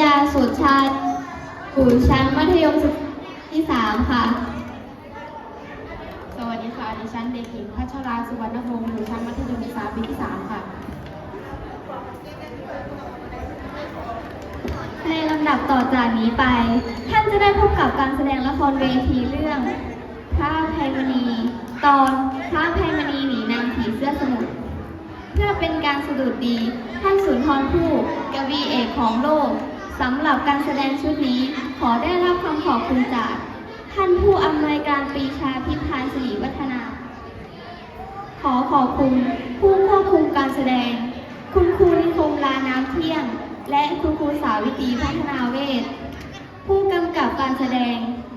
ยาสุดชันอยู่ชั้นมัธยมศึกษาที่สามค่ะ สวัสดีค่ะ ดิฉันเด็กหญิงพัชราสุวรรณพงศ์อยู่ชั้นมัธยมศึกษาปีที่3ค่ะ ในลำดับต่อจากนี้ไป ท่านจะได้พบกับการแสดงละครเวทีเรื่อง พระอภัยมณี ตอนพระอภัยมณีหนีนางผีเสื้อสมุทรเพื่อเป็นการสะดุดดีท่านสุนทรภู่กวีเอกของโลก สำหรับการแสดงชุดนี้ขอได้รับคำขอบคุณจาก ท่านผู้อำนวยการปีชาพิพานสิริวัฒนา ขอขอบคุณผู้ควบคุมการแสดง คุณครูนิคมลาน้ำเที่ยง และคุณครูสาวิตรีพัฒนาเวทผู้กำกับการแสดง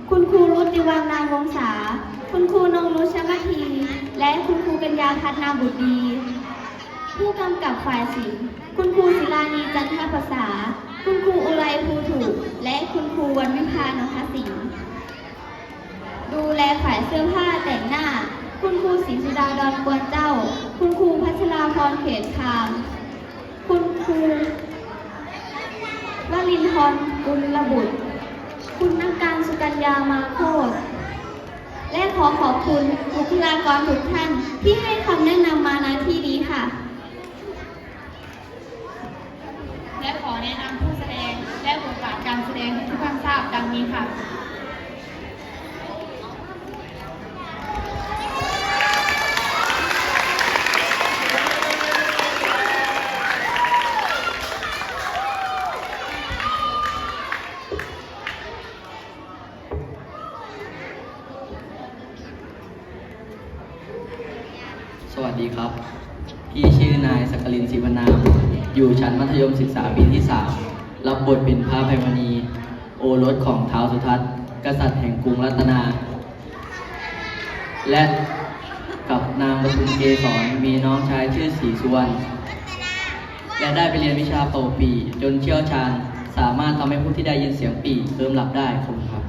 คุณครูรุติวังนามวงศาคุณครูนงนุชมาทีและคุณครูกัญญาพัฒนาบุตรดี ผู้กำกับฝ่ายศิลป์คุณครูศิลานีจันทภาษา คุณครูอุไรภูถูก และคุณครูวันวิพานนทศิลป์ดูแลฝ่ายเสื้อผ้าแต่งหน้า คุณครูศรีสุดาดอนกวนเจ้า คุณครูพัชราพรเขตคาม คุณครูวลินทรกุลบุตร คุณนักการสุกัญญามาโคตและขอขอบคุณบุคลากรทุกท่านที่ให้คำแนะนำมาณที่นี้ค่ะ และขอแนะนำผู้แสดงและบทบาทการแสดงให้ทุกท่านทราบดังนี้ค่ะ บทเป็นพระอภัยมณี โอรสของท้าวสุทัศน์ กษัตริย์แห่งกรุงรัตนา และกับนางปทุมเกศรมีน้องชายชื่อศรีสุวรรณและได้ไปเรียนวิชาเป่าปีจนเชี่ยวชาญ สามารถทำให้ผู้ที่ได้ยินเสียงปีเริ่มหลับได้คุณครับ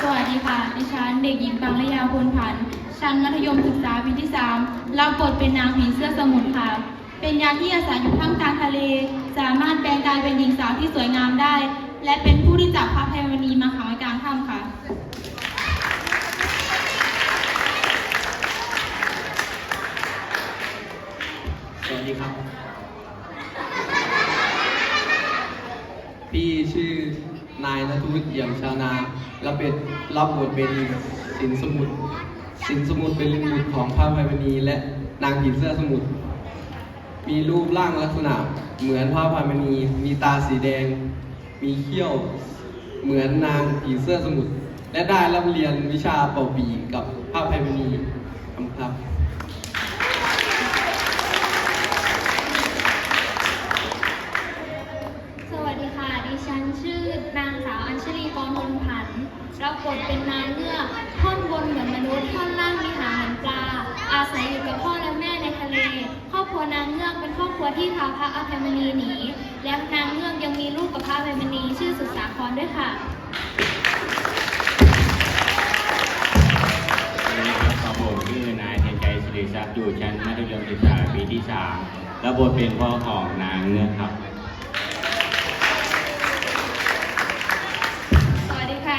สวัสดีค่ะ ดิฉันเด็กหญิงปังระยาพลพันธ์ชั้นมัธยมศึกษาปีที่ 3 รับบทเป็นนางผีเสื้อสมุทรค่ะ เป็นยาที่อาศัยอยู่ท่ามกลางทะเล สามารถแปลงกายเป็นหญิงสาวที่สวยงามได้ และเป็นผู้ที่จับพระแพรวณีมาขังไว้กลางถ้ำค่ะ สวัสดีครับ พี่ชื่อนายนทุวิทย์เอี่ยมชาวนารับเป็นรับบทเป็นสินสมุทรสินสมุทรเป็นลิงบุตรของพระภัยมณีและนางผีเสื้อสมุทร มีรูปร่างลักษณะ เหมือนพระพายมณีมีตาสีแดง มีเขี้ยว เหมือนนางผีเสื้อสมุทรและได้รับเรียนวิชาเป่าปีกับพระพายมณี บทเป็นพ่อของนางเงือกครับ สวัสดีค่ะ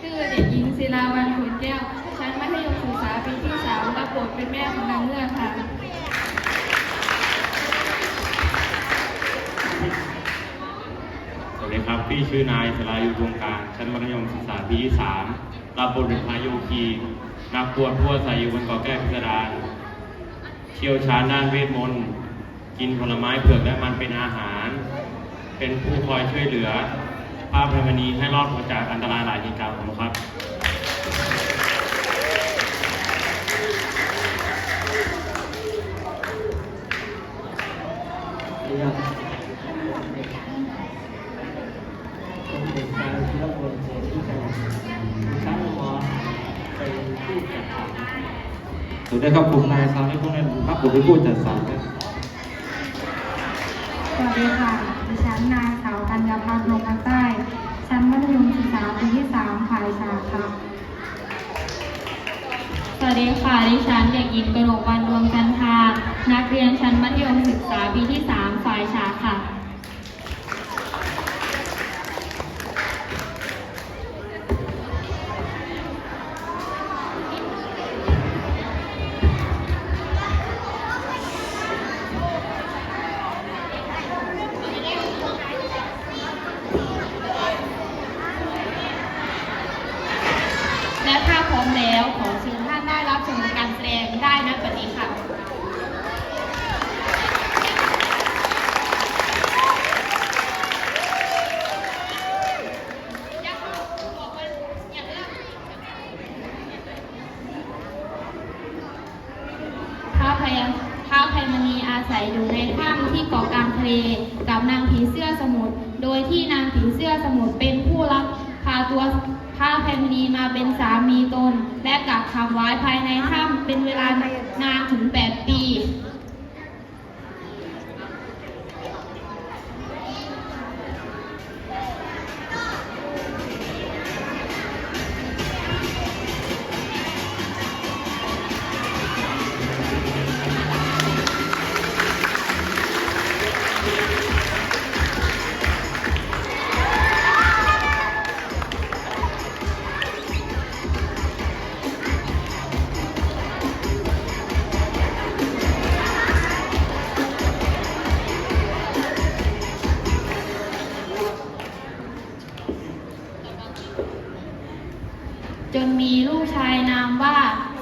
ชื่อเด็กหญิงศิลาวันขุนแก้ว ชั้นมัธยมศึกษาปีที่สามรับบทเป็นแม่ของนางเงือกค่ะ สวัสดีครับพี่ชื่อนายสลายุดวงการ ชั้นมัธยมศึกษาปีที่สามรับบทเป็นพระโยคีนักบวชผู้อาศัยอยู่บนเกาะแก้วพิสดารเชี่ยวชาญด้านเวทมนต์ กินผลไม้เผือกและมันเป็นอาหาร เป็นผู้คอยช่วยเหลือพระพรมณีให้รอดพ้นจากอันตรายหลายเหตุการณ์ของครับนี่ครับผมเป็นการที่เราควรจะที่จะสร้างมอเป็นผู้จัดการสวัสดีครับผมนายสาวนิพนธ์รับบทเป็นผู้จัดสรรครับ ดีค่ะ ดิฉันนางสาวกัญญาพัฒน์นงใต้ ชั้นมัธยมศึกษาปีที่สามฝ่ายสากค่ะ สวัสดีค่ะ ดิฉันเด็กหญิงกนกวันดวงจันทานักเรียนชั้นมัธยมศึกษาปีที่ อยอยู่ในถ้ำที่เกาะกลางทะเลกับนางผีเสื้อสมุทร โดยที่นางผีเสื้อสมุทรเป็นผู้รับพาตัวพระภัยมณีมาเป็นสามีตน และกักขังไว้ภายในถ้ำเป็นเวลานานถึง8ปีจ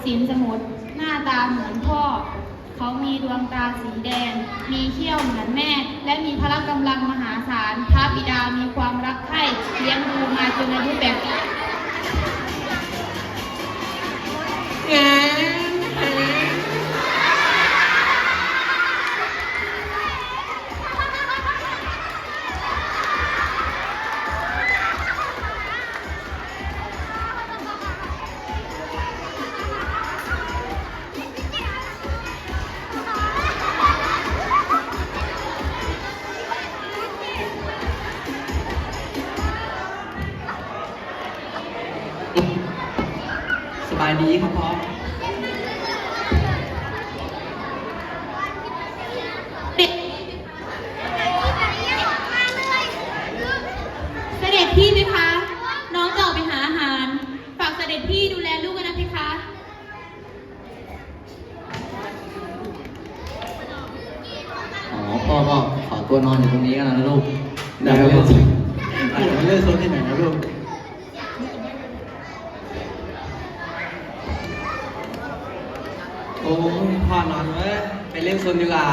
สินสมุทรหน้าตาเหมือนพ่อ เขามีดวงตาสีแดง มีเขี้ยวเหมือนแม่ และมีพละกำลังมหาศาลพระบิดามีความรักใคร่เลี้ยงดูมาจนอายุแบบส บายดีครับพ่อ เสด็จพี่ไหมคะ น้องจะออกไปหาอาหาร ฝากเสด็จพี่ดูแลลูกกันนะพี่คะ อ๋อ พ่อก็ขอตัวนอนอยู่ตรงนี้กันนะลูก ได้ครับ เดี๋ยว ผม ไปเล่นโซนที่ไหนนะลูก โอ้ยพ่อนอนเว้ยไปเล่นโซนดีกว่า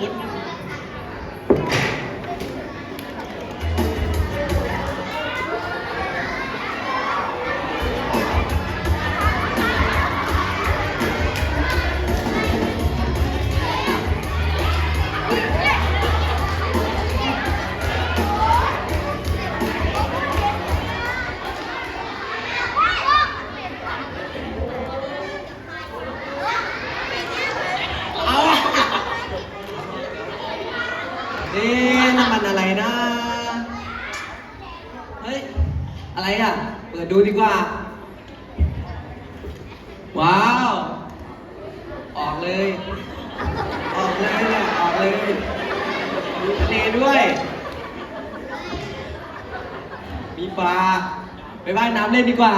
นี่ ดูดีกว่า ว้าว ออกเลย ออกเลยเนี่ยออกเลยดูทะเลด้วย มีปลาไปว่ายน้ำเล่นดีกว่า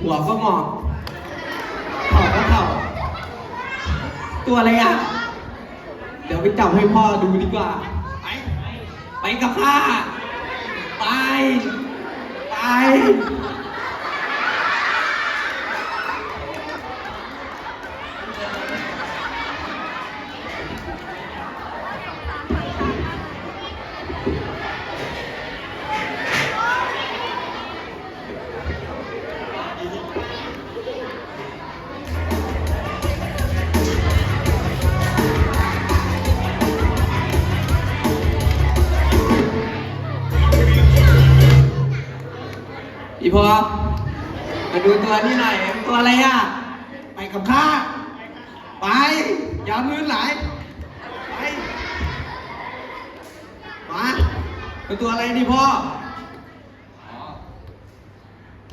หัวก็งอกเข่าก็เข่าตัวอะไรอะ เดี๋ยวไปจับให้พ่อดูดีกว่า ไป ไปกับข้า ไป ไป ดูตัวนี้หน่อยตัวอะไรอะ ไปกับข้า ไป อย่ามือไหลไปมาเป็นตัวอะไรนี่พ่อ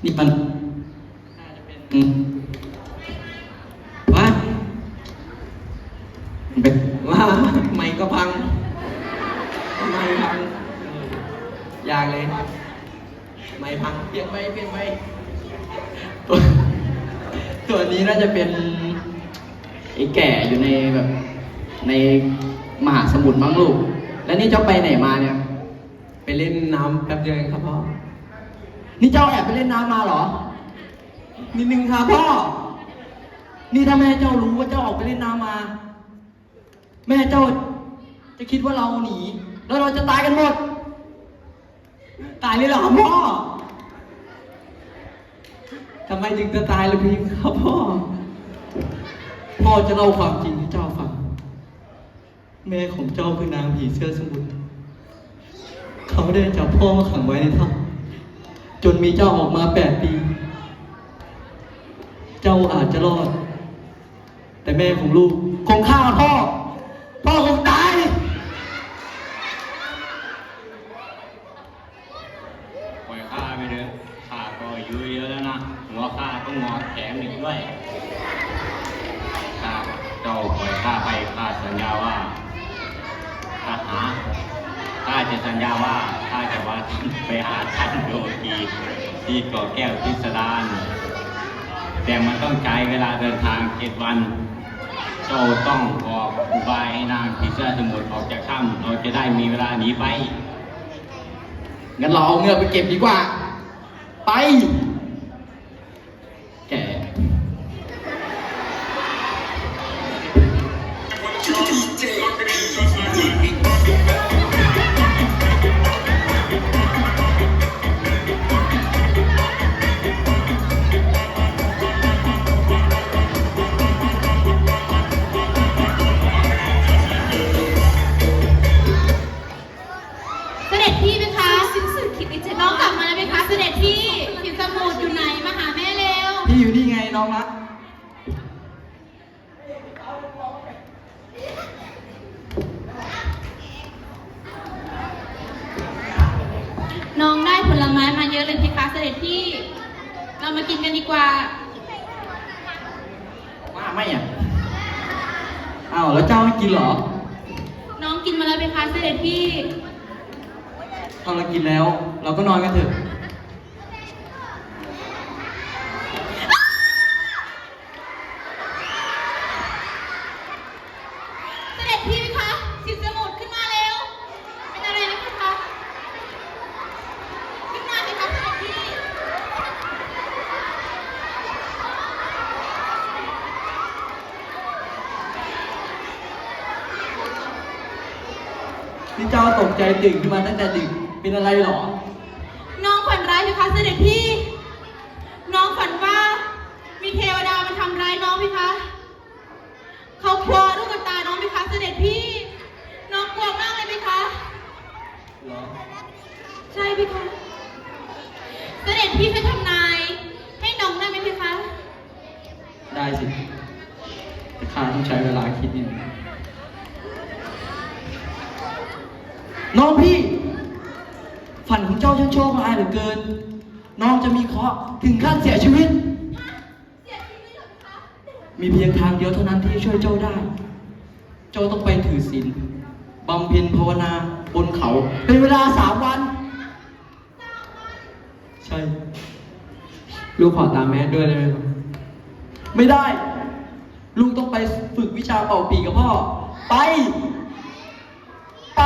นี่มัน นี้น่าจะเป็นไอ้แก่อยู่ในแบบในมหาสมุทรมั้งลูก แล้วนี่เจ้าไปไหนมาเนี่ย ไปเล่นน้ำแป๊บเดียวเองครับพ่อ นี่เจ้าแอบไปเล่นน้ำมาเหรอ นิดนึงครับพ่อ นี่ถ้าแม่เจ้ารู้ว่าเจ้าออกไปเล่นน้ำมา แม่เจ้าจะคิดว่าเราหนี แล้วเราจะตายกันหมด ตายเลยเหรอครับพ่อทำไมจึงจะตายล่ะพี่ครับพ่อ พ่อจะเล่าความจริงให้เจ้าฟัง แม่ของเจ้าคือนางผีเสื้อสมุทรเขาได้จับพ่อมาขังไว้ในถ้ำจนมีเจ้าออกมาแปดปี เจ้าอาจจะรอด แต่แม่ของลูกคงฆ่าพ่อ พ่อคงตาย ปล่อยข้าไปเถอะข้าก็อายุเยอะแล้วนะหัวข้าต้องงอแถมอีกด้วยข้าเจ้าปล่อยข้าไปข้าสัญญาว่าข้าหาข้าจะสัญญาว่าข้าจะว่า ไปหาท่านโยกีที่ก่อแก้วพิสดารแต่มันต้องใช้เวลาเดินทางเจ็ดวันเจ้าต้องออกอุบายให้นางผีเสื้อสมุทรออกจากถ้ำเราจะได้มีเวลาหนีไป งั้นเราเอาเงือกไปเก็บดีกว่า ไป นี่ไงน้องรักน้องได้ผลไม้มาเยอะเลยพี่คะเสด็จพี่ เรามากินกันดีกว่า ว่าไม่อะอ้าวแล้วเจ้าไม่กินเหรอ น้องกินมาแล้วไหมคะเสด็จพี่ ถ้าเรากินแล้ว เราก็นอนกันเถอะ เสด็จพี่ไหมคะสินสมุดขึ้นมาเร็ว เป็นอะไรไหมคะ ขึ้นมาสิคะเสด็จพี่ พี่เจ้าตกใจตื่นขึ้นมาตั้งแต่ดิ่งเป็นอะไรเหรอ น้องฝันร้ายนะคะเสด็จพี่ น้องฝันว่า มีเทวดามาทำร้ายน้องไหมคะ เขาคว้าลูกตาน้องไหมคะเสด็จพี่ น้องกลัวมากเลยไหมคะ เหรอ ใช่ไหมคะ เสด็จพี่ช่วยทำนาย ให้น้องได้ไหมพี่คะ ได้สิ แต่ข้าต้องใช้เวลาคิดนิดนึงน้องพี่ ฝันของเจ้าช่างโชคร้ายเหลือเกิน น้ องจะมีเคราะห์ถึงขั้นเสียชีวิตมีเพียงทางเดียวเท่านั้นที่จะช่วยเจ้าได้ เจ้าต้องไปถือศีลบำเพ็ญภาวนาบนเขา เป็นเวลาสามวัน ใช่ ลูกขอตามแม่ด้วยได้ไหมครับไม่ได้ลูกต้องไปฝึกวิชาเป่าปีกับพ่อ ไป ไป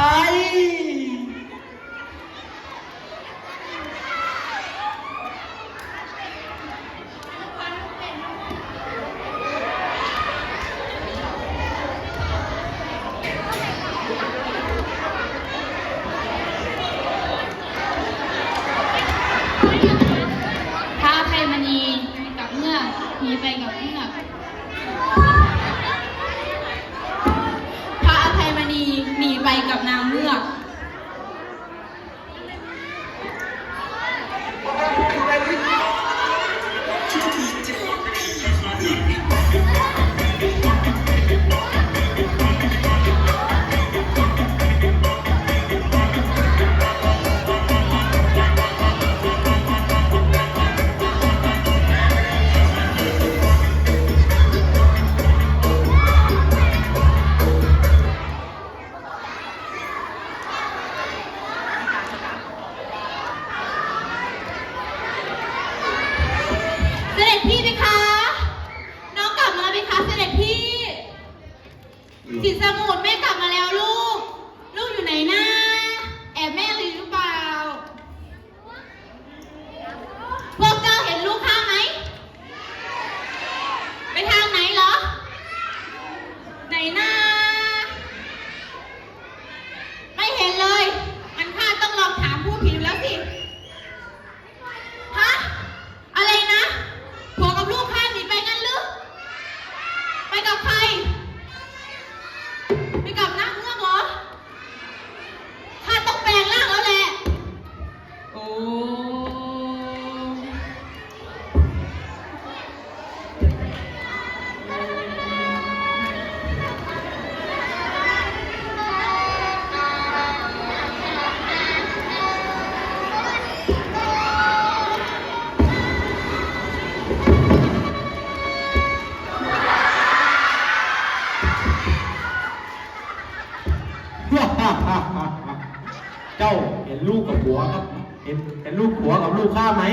จ้าเห็นลูกกับผัวครับ เห็นเห็นลูกผัวกับลูกข้าไหม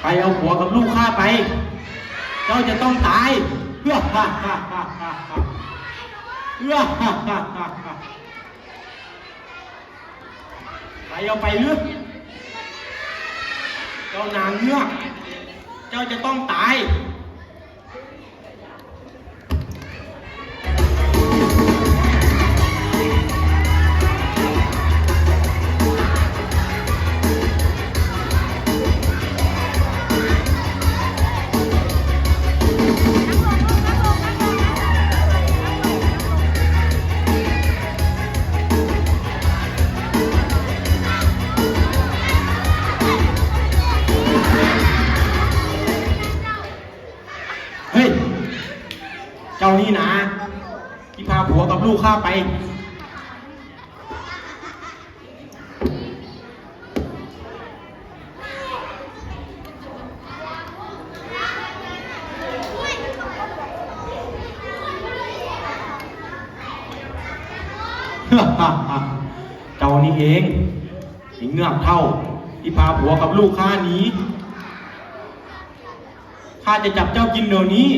ใครเอาผัวกับลูกข้าไป เจ้าจะต้องตายเพื่อเพื่อฮ่าฮ่าฮ่าฮ่าใครเอาไปเลือกเจ้านางเงือก เจ้าจะต้องตาย ลูกข้าไป เจ้านี่เองไอ้เงือกเท่า ที่พาผัวกับลูกข้านี้ข้าจะจับเจ้ากินเดี๋ยวนี้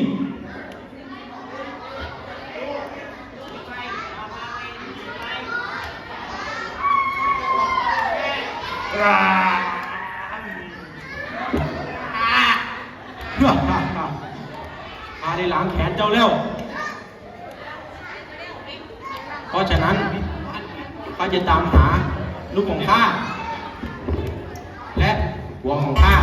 ข้าได้ล้างแขนเจ้าแล้วเพราะฉะนั้นข้าจะตามหาลูกของข้า และหัวของข้า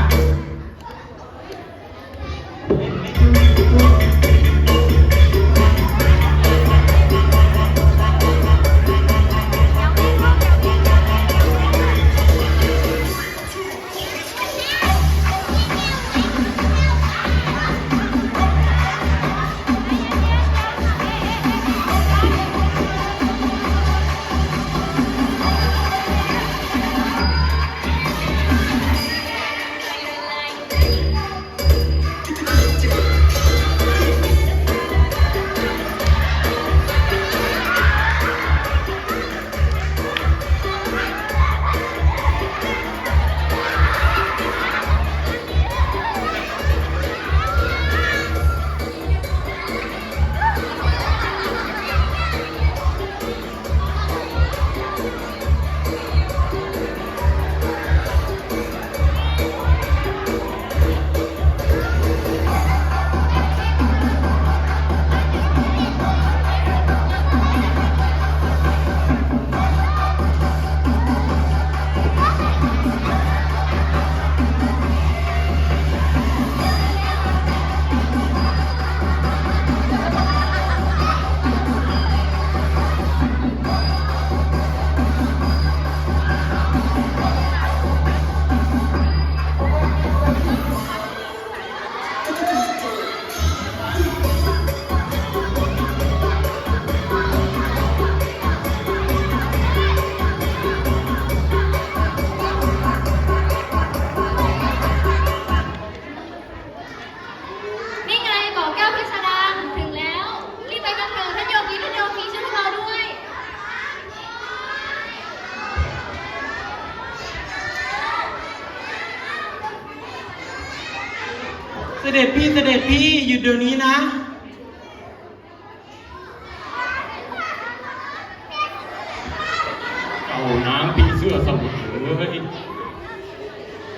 เอาน้ำปีเสื้อสมุทรเฮ้ย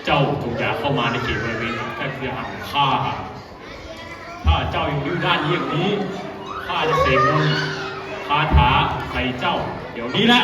เจ้าจงอย่าเข้ามาในเขตบริเวณแค่เพื่อหาของข้าถ้าเจ้ายังดื้อด้านเยี่ยงนี้ข้าจะเสกมนต์คาถาใส่เจ้า เดี๋ยวนี้แหละ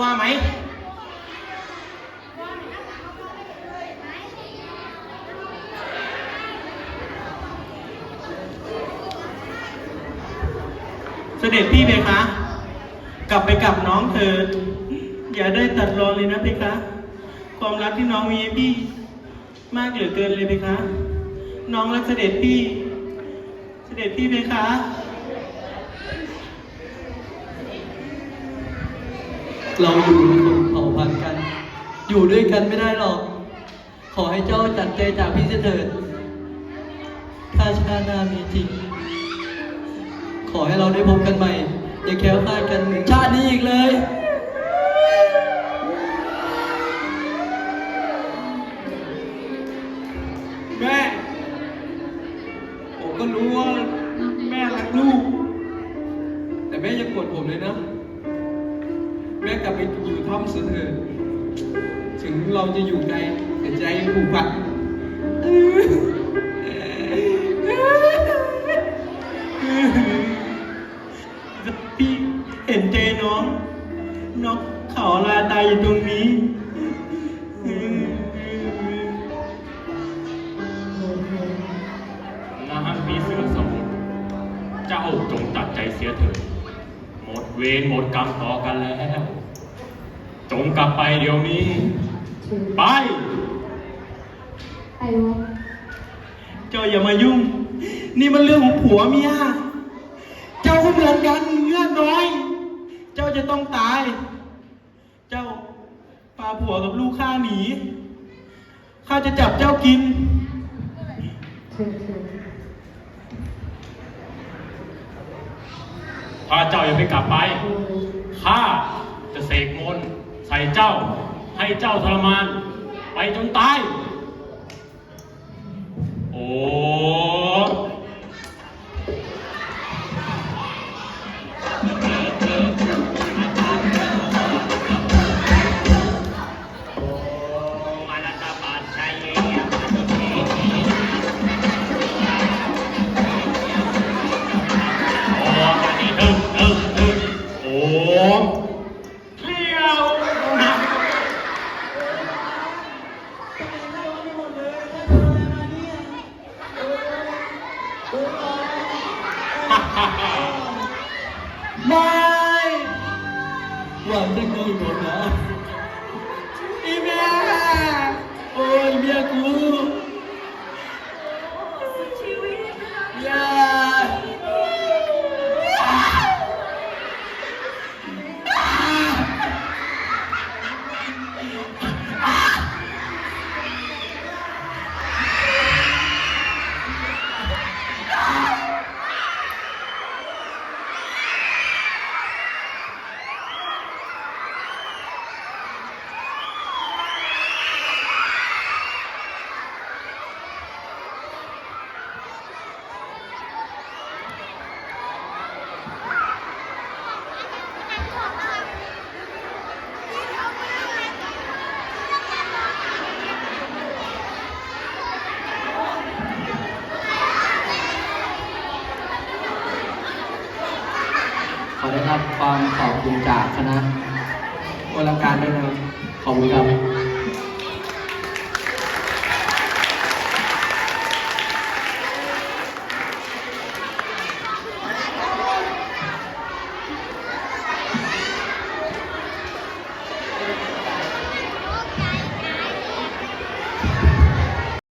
ว่าไหมเสด็จพี่เพคะ กลับไปกับน้องเธอ อย่าได้ตัดรอนเลยนะเพคะ ความรักที่น้องมีให้พี่ มากเหลือเกินเลยเพคะ น้องรักเสด็จพี่ เสด็จพี่เพคะ เราอยู่ในคนเผ่าพันธุ์กัน อยู่ด้วยกันไม่ได้หรอก ขอให้เจ้าจัดใจจากพี่เสถิด ถ้าชาติหน้ามีจริง ขอให้เราได้พบกันใหม่ อย่าแค้วคลาดกันเหมือนชาตินี้อีกเลยแม่ผมก็รู้ว่าแม่รักลูก แต่แม่ยังกดผมเลยนะ แม่กลับไปอยู่ถ้ำเสยเถิดถึงเราจะอยู่ไกลแต่ใจยังผูกพันพี่เห็นใจน้องน้องเขาลาตายอยู่ตรงนี้นางผีเสือสมุทรเจ้าจงตัดใจเสียเถิดหมดเวรหมดกรรมต่อกันแล้ว ไปเดี๋ยวนี้ ไป ไปวะเจ้าอย่ามายุ่ง นี่มันเรื่องของผัวเมีย เจ้าก็เหมือนกันเงื่อนน้อย เจ้าจะต้องตาย เจ้าพาผัวกับลูกข้าหนี ข้าจะจับเจ้ากินถ้าเจ้ายังไม่กลับไป ข้าจะเสกมนต์ ใส่เจ้าให้เจ้าทรมาน ไปจนตาย โอ้